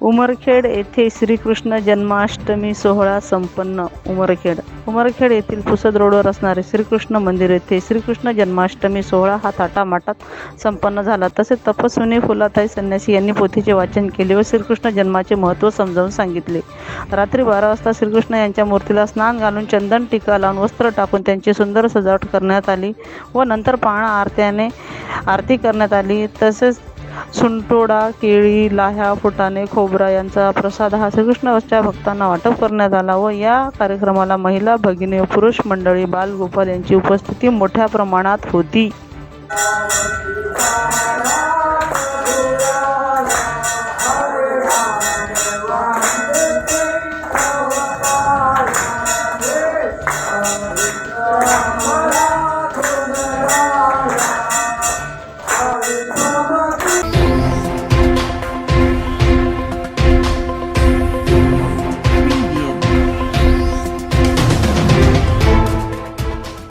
उमरखेड येथे श्रीकृष्ण जन्माष्टमी सोहळा संपन्न. उमरखेड. उमरखेड येथील पुसद रोडवर असणारे श्रीकृष्ण मंदिर येथे श्रीकृष्ण जन्माष्टमी सोहळा हा थाटामाटात संपन्न झाला. तसेच तपस्विनी फुलाताई संन्यासी यांनी पोथीचे वाचन केले व श्रीकृष्ण जन्माचे महत्त्व समजावून सांगितले. रात्री बारा वाजता श्रीकृष्ण यांच्या मूर्तीला स्नान घालून चंदन टीका लावून वस्त्र टाकून त्यांची सुंदर सजावट करण्यात आली व नंतर पाहणा आरत्याने आरती करण्यात आली. तसेच सुंटोडा केळी लाह्या फुटाणे खोबरा यांचा प्रसाद हा श्रीकृष्णच्या भक्तांना वाटप करण्यात आला व या कार्यक्रमाला महिला भगिनी पुरुष मंडळी बालगोपाल यांची उपस्थिती मोठ्या प्रमाणात होती